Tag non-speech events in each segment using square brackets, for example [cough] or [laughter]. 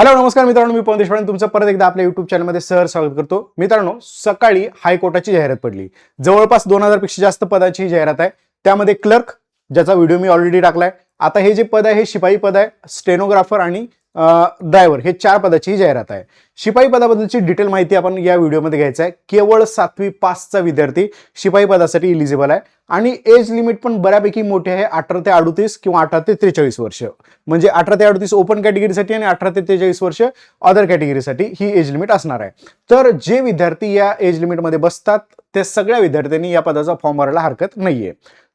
Hello नमस्कार मित्रांनो मी पवन देशपांडे. तुमचं परत एकदा आपल्या युट्यूब चॅनलमध्ये सहर स्वागत करतो. मित्रांनो सकाळी हायकोर्टाची जाहिरात पडली. जवळपास दोन हजारपेक्षा जास्त पदाची ही जाहिरात आहे. त्यामध्ये क्लर्क ज्याचा व्हिडिओ मी ऑलरेडी टाकलाय. आता हे जे पद आहे हे शिपाई पद आहे स्टेनोग्राफर आणि ड्रायव्हर हे चार पदाची ही जाहिरात आहे. शिपाई पदाबद्दलची डिटेल माहिती आपण या व्हिडिओमध्ये घ्यायचं आहे. केवळ सातवी पासचा विद्यार्थी शिपाई पदासाठी इलिजिबल आहे. आणि एज लिमिट पण बऱ्यापैकी मोठी आहे. अठरा ते अडतीस किंवा अठरा ते त्रेचाळीस वर्ष. म्हणजे अठरा ते अडतीस ओपन कॅटेगरीसाठी आणि अठरा ते त्रेचाळीस वर्ष अदर कॅटेगरीसाठी ही एज लिमिट असणार आहे. तर जे विद्यार्थी या एज लिमिटमध्ये बसतात त्या सगळ्या विद्यार्थ्यांनी या पदाचा फॉर्म भरायला हरकत नाहीये.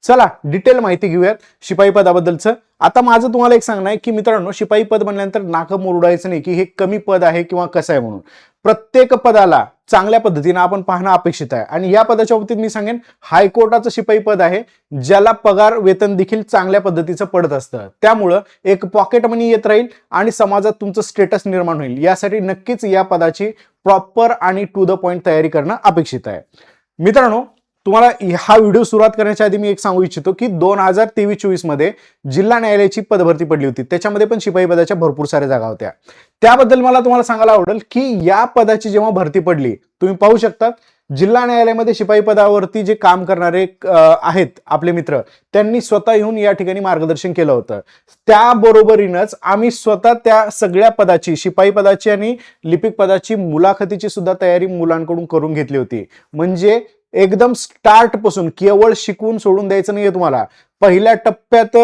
चला डिटेल माहिती घेऊयात शिपाई पदाबद्दलचं. आता माझं तुम्हाला एक सांगणं आहे की मित्रांनो शिपाई पद म्हणल्यानंतर नाकं मोरडायचं नाही की हे कमी पद आहे किंवा कसं आहे म्हणून. प्रत्येक पदाला चांगल्या पद्धतीनं आपण पाहणं अपेक्षित आहे. आणि या पदाच्या बाबतीत मी सांगेन हायकोर्टाचं शिपाई पद आहे ज्याला पगार वेतन देखील चांगल्या पद्धतीचं पडत असतं. त्यामुळं एक पॉकेट मनी येत राहील आणि समाजात तुमचं स्टेटस निर्माण होईल. यासाठी नक्कीच या पदाची प्रॉपर आणि टू द पॉइंट तयारी करणं अपेक्षित आहे. मित्रांनो तुम्हाला हा व्हिडिओ सुरुवात करण्याच्या आधी मी एक सांगू इच्छितो की दोन हजार तेवीस चोवीसमध्ये जिल्हा न्यायालयाची पदभरती पडली होती. त्याच्यामध्ये पण शिपाई पदाच्या भरपूर साऱ्या जागा होत्या. त्याबद्दल मला तुम्हाला सांगायला आवडेल की या पदाची जेव्हा भरती पडली तुम्ही पाहू शकता जिल्हा न्यायालयामध्ये शिपाई पदावरती जे काम करणारे आहेत आपले मित्र त्यांनी स्वतः येऊन या ठिकाणी मार्गदर्शन केलं होतं. त्याबरोबरीनच आम्ही स्वतः त्या सगळ्या पदाची शिपाई पदाची आणि लिपिक पदाची मुलाखतीची सुद्धा तयारी मुलांकडून करून घेतली होती. म्हणजे एकदम स्टार्टपासून केवळ शिकवून सोडून द्यायचं नाहीये तुम्हाला. पहिल्या टप्प्यात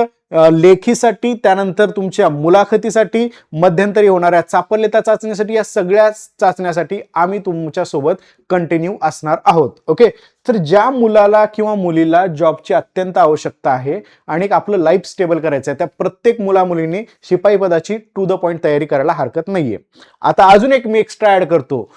लेखीसाठी त्यानंतर तुमच्या मुलाखतीसाठी मध्यंतरी होणाऱ्या चापल्यता चाचणीसाठी या सगळ्या चाचण्यासाठी आम्ही तुमच्यासोबत कंटिन्यू असणार आहोत. ओके तर ज्या मुलाला किंवा मुलीला जॉबची अत्यंत आवश्यकता आहे आणि आपलं लाईफ स्टेबल करायचं आहे त्या प्रत्येक मुला मुलींनी शिपाई पदाची टू द पॉईंट तयारी करायला हरकत नाहीये. आता अजून एक मी एक्स्ट्रा ऍड करतो.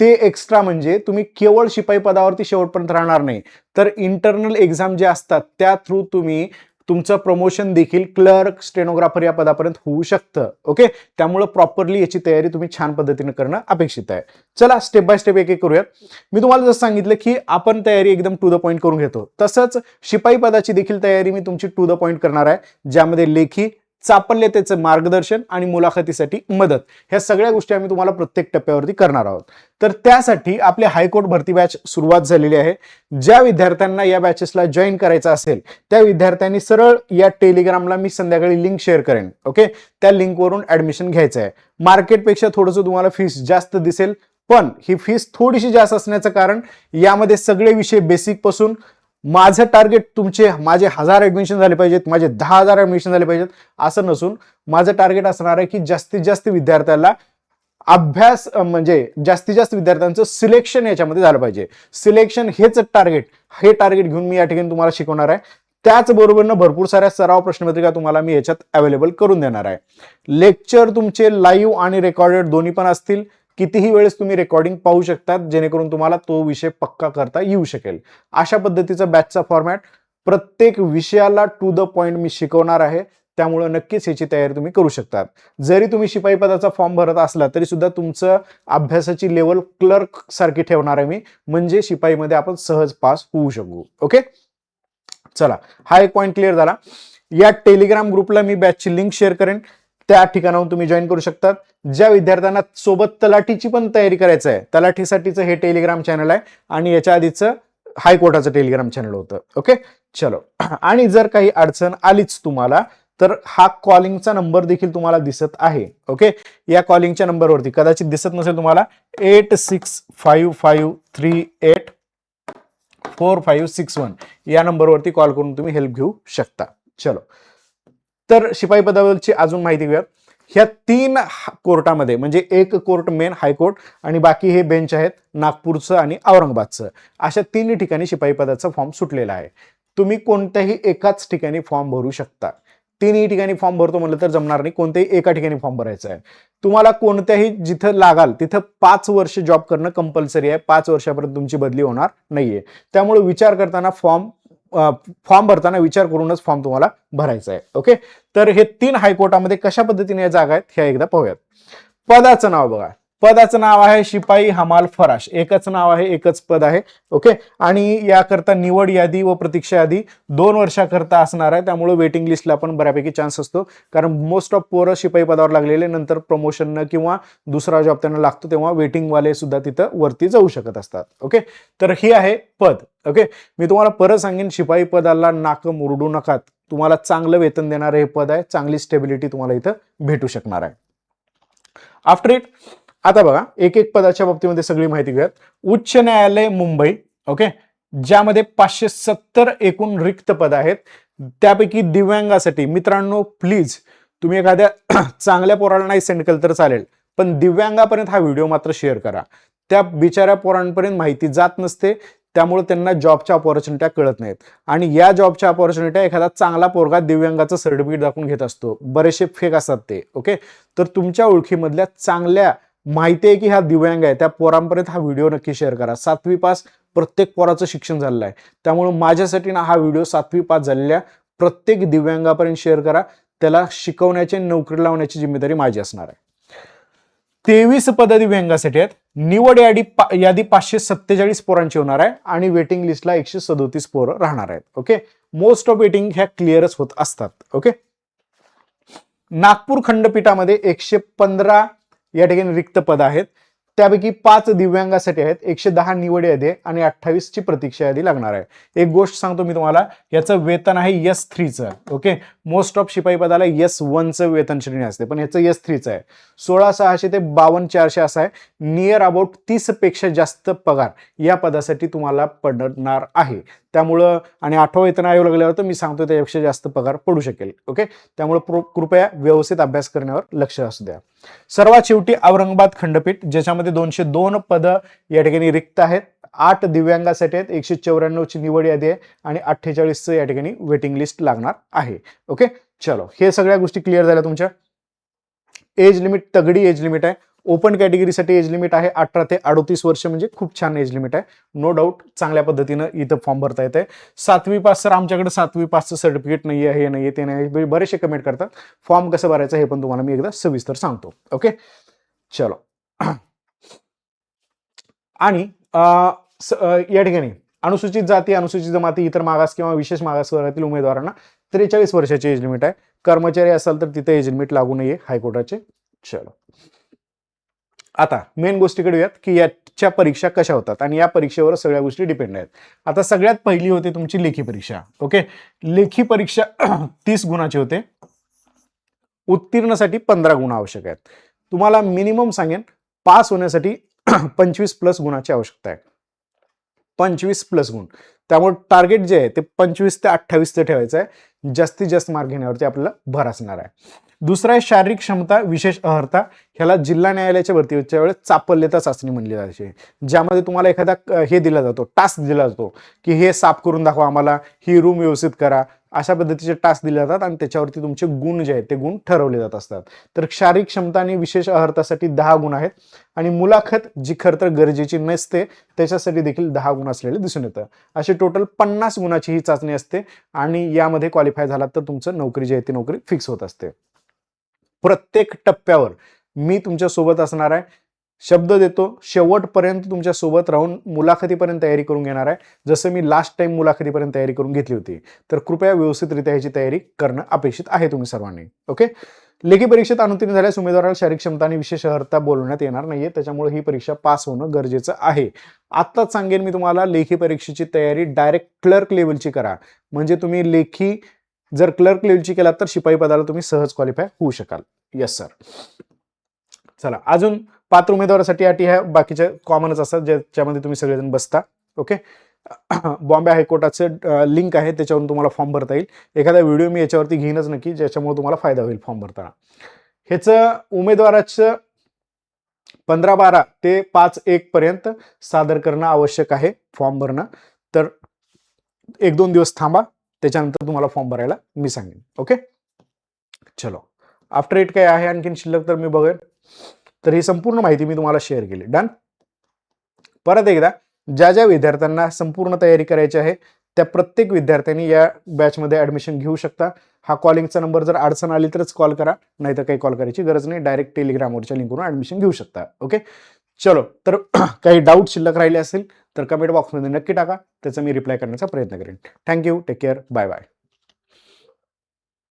ते एक्स्ट्रा म्हणजे तुम्ही केवळ शिपाई पदावरती शेवटपर्यंत राहणार नाही. तर इंटरनल एक्झाम जे असतात त्या थ्रू तुम्ही तुमचं प्रमोशन देखील क्लर्क स्टेनोग्राफर या पदापर्यंत होऊ शकतं. ओके त्यामुळं प्रॉपरली याची तयारी तुम्ही छान पद्धतीने करणं अपेक्षित आहे. चला स्टेप बाय स्टेप एक एक करूयात. मी तुम्हाला जसं सांगितलं की आपण तयारी एकदम टू द पॉईंट करून घेतो. तसंच शिपाई पदाची देखील तयारी मी तुमची टू द पॉईंट करणार आहे ज्यामध्ये लेखी चापल्यतेचं मार्गदर्शन आणि मुलाखतीसाठी मदत. ह्या सगळ्या गोष्टी आम्ही तुम्हाला प्रत्येक टप्प्यावरती करणार आहोत. तर त्यासाठी आपली हायकोर्ट भरती बॅच सुरुवात झालेली आहे. ज्या विद्यार्थ्यांना या बॅचेसला जॉईन करायचं असेल त्या विद्यार्थ्यांनी सरळ या टेलिग्रामला मी संध्याकाळी लिंक शेअर करेन. ओके त्या लिंकवरून ऍडमिशन घ्यायचं आहे मार्केटपेक्षा थोडंसं तुम्हाला फीस जास्त दिसेल पण ही फीस थोडीशी जास्त असण्याचं कारण यामध्ये सगळे विषय बेसिकपासून माझं टार्गेट तुमचे माझे हजार ॲडमिशन झाले पाहिजेत माझे दहा हजार ॲडमिशन झाले पाहिजेत असं नसून माझं टार्गेट असणार आहे की जास्तीत जास्त विद्यार्थ्याला अभ्यास म्हणजे जास्तीत जास्त विद्यार्थ्यांचं सिलेक्शन याच्यामध्ये झालं पाहिजे. सिलेक्शन हेच टार्गेट हे टार्गेट घेऊन मी या ठिकाणी तुम्हाला शिकवणार आहे. त्याचबरोबरनं भरपूर साऱ्या सराव प्रश्नपत्रिका तुम्हाला मी याच्यात अवेलेबल करून देणार आहे. लेक्चर तुमचे लाईव्ह आणि रेकॉर्डेड दोन्ही पण असतील. कितीही वेळेस तुम्ही रेकॉर्डिंग पाहू शकतात जेणेकरून तुम्हाला तो विषय पक्का करता येऊ शकेल. अशा पद्धतीचा बॅचचा फॉर्मॅट प्रत्येक विषयाला टू द पॉइंट मी शिकवणार आहे. त्यामुळे नक्कीच याची तयारी तुम्ही करू शकतात. जरी तुम्ही शिपाई पदाचा फॉर्म भरत असला तरी सुद्धा तुमचं अभ्यासाची लेवल क्लर्क सारखी ठेवणार आहे मी. म्हणजे शिपाईमध्ये आपण सहज पास होऊ शकू. ओके चला हा एक पॉईंट क्लिअर झाला. या टेलिग्राम ग्रुपला मी बॅचची लिंक शेअर करेन. त्या ठिकाणाहून तुम्ही जॉईन करू शकतात. ज्या विद्यार्थ्यांना सोबत तलाठीची पण तयारी करायचं आहे तलाठीसाठीचं हे टेलिग्राम चॅनल आहे आणि याच्या आधीचं हायकोर्टाचं टेलिग्राम चॅनल होतं. ओके चलो. [clears throat] आणि जर काही अडचण आलीच तुम्हाला तर हा कॉलिंगचा नंबर देखील तुम्हाला दिसत आहे. ओके या कॉलिंगच्या नंबरवरती कदाचित दिसत नसेल तुम्हाला eight six five five three eight four five six one या नंबरवरती कॉल करून तुम्ही हेल्प घेऊ शकता. चलो. तर शिपाई पदाबद्दलची अजून माहिती घेऊयात. ह्या तीन हा- कोर्टामध्ये म्हणजे एक कोर्ट मेन हायकोर्ट आणि बाकी हे बेंच आहेत नागपूरचं आणि औरंगाबादचं. अशा तिन्ही ठिकाणी शिपाई पदाचा फॉर्म सुटलेला आहे. तुम्ही कोणत्याही एकाच ठिकाणी फॉर्म भरू शकता. तिन्ही ठिकाणी फॉर्म भरतो म्हटलं तर जमणार नाही. कोणत्याही एका ठिकाणी फॉर्म भरायचा आहे. तुम्हाला कोणत्याही जिथं लागाल तिथं पाच वर्ष जॉब करणं कंपल्सरी आहे. पाच वर्षापर्यंत तुमची बदली होणार नाहीये. त्यामुळे विचार करताना फॉर्म फॉर्म भरताना विचार करूनच फॉर्म तुम्हाला भरायचा आहे. ओके? तर हे तीन हायकोर्टामध्ये कशा पद्धतीने या जागा आहेत हे एकदा पाहूयात. पदाचं नाव बघा. पदाचं नाव आहे शिपाई हमाल फराश. एकच नाव आहे एकच पद आहे. ओके आणि याकरता निवड यादी व प्रतीक्षा यादी दोन वर्षाकरता असणार आहे. त्यामुळे वेटिंग लिस्टला पण बऱ्यापैकी चान्स असतो. कारण मोस्ट ऑफ पोरं शिपाई पदावर लागलेले नंतर प्रमोशन किंवा दुसरा जॉब त्यांना लागतो तेव्हा वेटिंगवाले सुद्धा तिथं वरती जाऊ शकत असतात. ओके तर ही आहे पद. ओके मी तुम्हाला परत सांगेन शिपाई पदाला नाक मुरडू नकात. तुम्हाला चांगलं वेतन देणारं हे पद आहे. चांगली स्टेबिलिटी तुम्हाला इथं भेटू शकणार आहे. आफ्टर इट आता बघा एक एक पदाच्या बाबतीमध्ये सगळी माहिती घेऊयात. उच्च न्यायालय मुंबई ओके? ज्यामध्ये पाचशे सत्तर एकूण रिक्त पद आहेत. त्यापैकी दिव्यांगासाठी मित्रांनो प्लीज तुम्ही एखाद्या [clears throat] चांगल्या पोराला नाही सेंड केलं तर चालेल. पण दिव्यांगापर्यंत हा व्हिडिओ मात्र शेअर करा. त्या बिचाऱ्या पोरांपर्यंत माहिती जात नसते. त्यामुळे त्यांना जॉबच्या ऑपॉर्च्युनिट्या कळत नाहीत. आणि या जॉबच्या ऑपॉर्च्युनिट्या एखादा चांगला पोरगा दिव्यांगाचं सर्टिफिकेट दाखवून घेत असतो. बरेचसे फेक असतात ते ओके? तर तुमच्या ओळखीमधल्या चांगल्या माहिती आहे की हा दिव्यांग आहे. त्या पोरांपर्यंत हा व्हिडिओ नक्की शेअर करा. सातवी पास प्रत्येक पोराचं शिक्षण झालेलं आहे. त्यामुळे माझ्यासाठी ना हा व्हिडिओ सातवी पास झालेल्या प्रत्येक दिव्यांगापर्यंत शेअर करा. त्याला शिकवण्याची नोकरी लावण्याची जिम्मेदारी माझी असणार आहे. तेवीस पद दिव्यांगासाठी आहेत. निवड यादी पा- यादी पाचशे सत्तेचाळीस पोरांची होणार आहे. आणि वेटिंग लिस्टला एकशे सदोतीस पोरं राहणार आहेत. ओके मोस्ट ऑफ वेटिंग ह्या क्लिअरच होत असतात. ओके नागपूर खंडपीठामध्ये एकशे पंधरा या ठिकाणी रिक्त पद आहेत. त्यापैकी पाच दिव्यांगासाठी आहेत. एकशे दहा निवड यादी आहे आणि अठ्ठावीस ची प्रतीक्षा यादी लागणार आहे. एक गोष्ट सांगतो मी तुम्हाला याचं वेतन आहे यस थ्रीचं ओके मोस्ट ऑफ शिपाई पदाला यस वनचं वेतन श्रेणी असते पण याचं यस थ्रीचं आहे. सोळा सहाशे ते बावन्न चारशे असं आहे. नियर अबाउट तीसपेक्षा जास्त पगार या पदासाठी तुम्हाला पडणार आहे. त्यामुळं आणि आठवा वेतन आयोग लागल्यावर तर मी सांगतो त्यापेक्षा जास्त पगार पडू शकेल ओके? त्यामुळे प्रो- कृपया व्यवस्थित अभ्यास करण्यावर लक्ष असू द्या. सर्वात शेवटी औरंगाबाद खंडपीठ ज्याच्यामध्ये दोनशे दोन पदं या ठिकाणी रिक्त आहेत. आठ दिव्यांगासाठी आहेत. एकशे चौऱ्याण्णवची निवड यादी आहे आणि अठ्ठेचाळीसचं या ठिकाणी वेटिंग लिस्ट लागणार आहे. ओके चलो. हे सगळ्या गोष्टी क्लिअर झाल्या तुमच्या? एज लिमिट तगडी एज लिमिट आहे. ओपन कॅटेगरीसाठी एज लिमिट आहे. अठरा ते अडोतीस वर्ष म्हणजे खूप छान एज लिमिट आहे. नो डाऊट चांगल्या पद्धतीनं इथं फॉर्म भरता येते सातवी पास सर आमच्याकडे सातवी पासचं सर्टिफिकेट नाही आहे हे नाही आहे ते नाही बरेचसे कमेंट करतात. फॉर्म कसं भरायचं हे पण तुम्हाला मी एकदा सविस्तर सांगतो. ओके चलो. [clears throat] आणि या ठिकाणी. अनुसूचित जाती अनुसूचित जमाती इतर मागास किंवा विशेष मागास वर्गातील उमेदवारांना त्रेचाळीस वर्षाची एज लिमिट आहे. कर्मचारी असाल तर तिथे एज लिमिट लागू नये हायकोर्टाचे चलो. आता मेन गोष्टीकडे येऊयात की याच्या परीक्षा कशा होतात? आणि या परीक्षेवर सगळ्या गोष्टी डिपेंड आहेत. आता सगळ्यात पहिली होती तुमची लेखी परीक्षा ओके? लेखी परीक्षा [clears throat] तीस गुणाची होते. उत्तीर्णसाठी पंधरा गुण आवश्यक आहेत. तुम्हाला मिनिमम सांगेन पास होण्यासाठी [clears throat] पंचवीस प्लस गुणाची आवश्यकता आहे. पंचवीस प्लस गुण. त्यामुळे टार्गेट जे आहे ते पंचवीस ते अठ्ठावीस ते ठेवायचं आहे. जास्तीत जास्त मार्क घेण्यावरती आपल्याला भर असणार आहे. दुसरा आहे शारीरिक क्षमता विशेष अहर्ता. ह्याला जिल्हा न्यायालयाच्या भरतीच्या वेळेस चापल्यता चाचणी म्हणली जाते. ज्यामध्ये तुम्हाला एखादा हे दिला जातो टास्क दिला जातो की हे साफ करून दाखवा आम्हाला ही रूम व्यवस्थित करा अशा पद्धतीचे टास्क दिले जातात आणि त्याच्यावरती तुमचे गुण जे आहेत ते गुण ठरवले जात असतात. तर शारीरिक क्षमता आणि विशेष अहर्तासाठी दहा गुण आहेत आणि मुलाखत जी खरं तर गरजेची नसते त्याच्यासाठी देखील दहा गुण असलेले दिसून येतं. अशी टोटल पन्नास गुणाची ही चाचणी असते आणि यामध्ये क्वालिफाय झालात तर तुमचं नोकरी जी आहे ती नोकरी फिक्स होत असते. प्रत्येक टप्प्यावर मी तुमच्यासोबत असणार आहे. शब्द देतो शेवटपर्यंत तुमच्यासोबत राहून मुलाखतीपर्यंत तयारी करून घेणार आहे. जसं मी लास्ट टाइम मुलाखतीपर्यंत तयारी करून घेतली होती. तर कृपया व्यवस्थितरित्या ह्याची तयारी करणं अपेक्षित आहे तुम्ही सर्वांनी. ओके लेखी परीक्षेत अनुत्तीर्ण झाल्यास उमेदवाराला शारीरिक क्षमता आणि विशेष अर्हता बोलवण्यात येणार नाहीये. त्याच्यामुळे ही परीक्षा पास होणं गरजेचं आहे. आत्ताच सांगेन मी तुम्हाला लेखी परीक्षेची तयारी डायरेक्ट क्लर्क लेवलची करा. म्हणजे तुम्ही लेखी जर क्लर्क लेवलची केलात तर शिपाई पदाला तुम्ही सहज क्वालिफाय होऊ शकाल. येस सर चला अजून पात्र उमेदवारासाठी अटी ह्या बाकीच्या कॉमनच असतात ज्याच्यामध्ये तुम्ही सगळेजण बसता ओके [clears throat] बॉम्बे हायकोर्टाचं लिंक आहे त्याच्यावरून तुम्हाला फॉर्म भरता येईल. एखादा व्हिडिओ मी याच्यावरती घेईनच नक्की ज्याच्यामुळे तुम्हाला फायदा होईल फॉर्म भरताना. ह्याचं उमेदवाराचं पंधरा बारा ते पाच एक पर्यंत सादर करणं आवश्यक आहे फॉर्म भरणं. तर एक दोन दिवस थांबा त्याच्यानंतर तुम्हाला फॉर्म भरायला मी सांगेन ओके चलो. आफ्टर एट काय आहे? आणखीन शिल्लक तर मी बघेन. तर ही संपूर्ण माहिती मी तुम्हाला शेअर केली. डन परत एकदा ज्या ज्या विद्यार्थ्यांना संपूर्ण तयारी करायची आहे त्या प्रत्येक विद्यार्थ्यांनी या बॅचमध्ये ॲडमिशन घेऊ शकता. हा कॉलिंगचा नंबर जर अडचण आली तरच कॉल करा नाही तर काही कॉल करायची गरज नाही. डायरेक्ट टेलिग्रामवरच्या लिंकवरून ॲडमिशन घेऊ शकता. ओके चलो तर [clears throat] काही डाऊट शिल्लक राहिले असेल तर कमेंट बॉक्समध्ये नक्की टाका. त्याचा मी रिप्लाय करण्याचा प्रयत्न करेन. Thank you take care bye bye